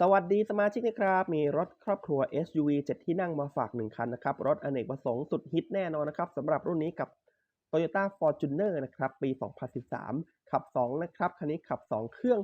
สวัสดีสมาชิกนะครับ มีรถครอบครัว SUV 7 ที่นั่งมาฝาก 1 คันนะครับ รถอเนกประสงค์สุดฮิตแน่นอนนะครับสำหรับรุ่นนี้กับ Toyota Fortuner นะครับ ปี 2013 ขับ 2 นะครับ คันนี้ขับ 2 เครื่อง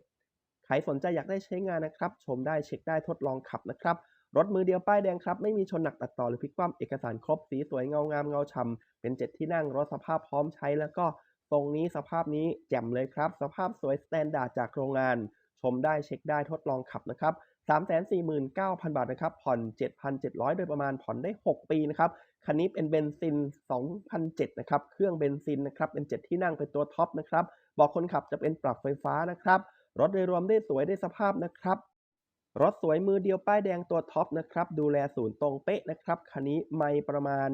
2007 ใครสนใจอยากได้ใช้งานนะครับ ชมได้เช็คได้ทดลองขับนะครับ รถมือเดียวป้ายแดงครับ ไม่มีชนหนักตัดต่อหรือพลิกคว่ำเอกสารครบสีสวยเงางามเงาฉ่ำเป็น 7 ที่นั่งรถสภาพพร้อมใช้แล้วก็ตรงนี้สภาพนี้แจ่มเลยครับ สภาพสวยสแตนดาร์ดจากโรงงาน ชมได้เช็คได้ทดลองขับนะครับ349,000 บาทนะครับ ผ่อน 7,700 โดยประมาณผ่อนได้ 6 ปีนะครับ คันนี้เป็นเบนซิน 2007นะครับ เครื่องเบนซินนะครับ เป็น 7 ที่นั่งเป็นตัวท็อปนะครับ บอกคนขับจะเป็นปรับไฟฟ้านะครับ รถโดยรวมได้สวยได้สภาพนะครับ รถสวยมือเดียวป้ายแดงตัวท็อปนะครับ ดูแลศูนย์ตรงเป๊ะนะครับ คันนี้ไม่ประมาณ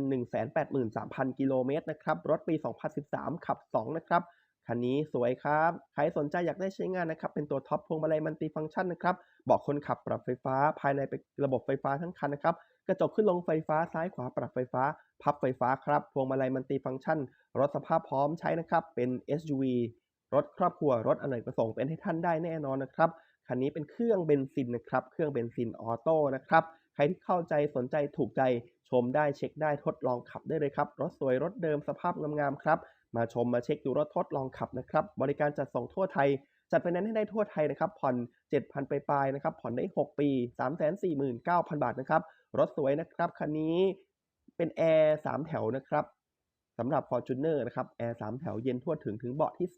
183,000 กิโลเมตรนะครับ รถปี 2013 ขับ 2 นะครับ คันนี้สวยครับ ใครสนใจอยากได้ใช้งานนะครับ เป็นตัวท็อปพวงมาลัยมัลติฟังก์ชันนะครับ บอกคนขับปรับไฟฟ้าภายในเป็นระบบไฟฟ้าทั้งคันนะครับ กระจกขึ้นลงไฟฟ้าซ้ายขวาปรับไฟฟ้า พับไฟฟ้าครับ พวงมาลัยมัลติฟังก์ชัน รถสภาพพร้อมใช้นะครับ เป็น SUV รถครอบครัว รถอเนกประสงค์เป็นให้ท่านได้แน่นอนนะครับ คันนี้เป็นเครื่องเบนซินนะครับ เครื่องเบนซินออโต้นะครับ ใครที่เข้าใจสนใจถูกใจ ชมได้เช็คได้ทดลองขับได้เลยครับ รถสวยรถเดิมสภาพงามๆครับ มาชมมาเช็คดูรถทดลองขับนะครับ บริการจัดส่งทั่วไทย จัดไฟแนนซ์ให้ได้ทั่วไทยนะครับ ผ่อน 7,000ปปลายนะครับ ผ่อนได้ 6 ปี 349,000 บาทนะครับ รถสวยนะครับคันนี้เป็นแอร์3แถวนะครับสำหรับ Fortuner นะครับแอร์3แถวเย็นทั่วถึงถึงเบาะที่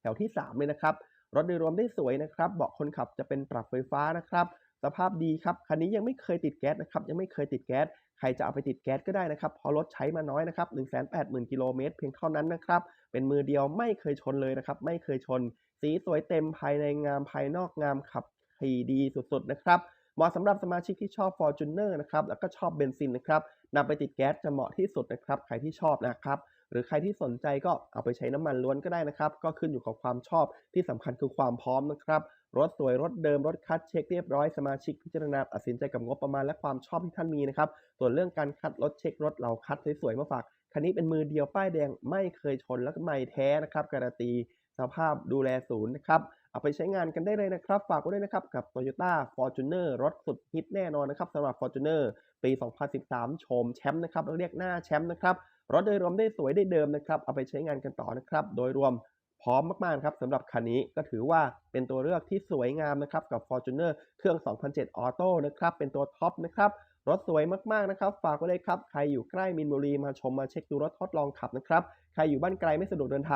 แถวที่ 3 เลยนะครับ รถโดยรวมได้สวยนะครับ เบาะคนขับจะเป็นปรับไฟฟ้านะครับ สภาพดีครับคันนี้ยังไม่เคยติดแก๊สนะครับยังไม่เคยติดแก๊สใครจะเอาไปติดแก๊สก็ได้นะครับพราะรถใช้มาน้อยนะครับ 180,000กิโลเมตรเพียงเท่านั้นนะครับเป็นมือเดียวไม่เคยชนเลยนะครับไม่เคยชน สีสวยเต็มภายในงามภายนอกงามขับขี่ดีสุดๆนะครับเหมาะสำหรับสมาชิกที่ชอบ Fortuner นะครับแล้วก็ชอบเบนซินนะครับนำไปติดแก๊สจะเหมาะที่สุดนะครับใครที่ชอบนะครับ หรือใครที่สนใจก็เอาไปใช้น้ำมันล้วนก็ได้นะครับ ก็ขึ้นอยู่กับความชอบที่สำคัญคือความพร้อมนะครับรถสวยรถเดิมรถคัดเช็คเรียบร้อยสมาชิกพิจารณาตัดสินใจกับงบประมาณและความชอบที่ท่านมีนะครับ ส่วนเรื่องการคัดรถเช็ครถเราคัดสวยๆมาฝากคันนี้เป็นมือเดียวป้ายแดงไม่เคยชนแล้วก็ไม่แท้นะครับการันตี สภาพดูแลศูนย์นะครับ เอาไปใช้งานกันได้เลยนะครับ ฝากไว้ด้วยนะครับกับ Toyota Fortuner รถสุดฮิตแน่นอนนะครับสำหรับ Fortuner ปี 2013 โฉมแชมป์นะครับเราเรียกหน้าแชมป์นะครับ รถโดยรวมได้สวยได้เดิมนะครับ เอาไปใช้งานกันต่อนะครับ โดยรวมพร้อมมากๆครับสำหรับคันนี้ก็ถือว่าเป็นตัวเลือกที่สวยงามนะครับกับ Fortuner เครื่อง 2007 Auto นะครับเป็นตัวท็อปนะครับรถสวยมากๆนะครับ ฝากไว้เลยครับ ใครอยู่ใกล้มินบุรีมาชมมาเช็คดูรถทดลองขับนะครับ ใครอยู่บ้านไกลไม่สะดวกเดินทาง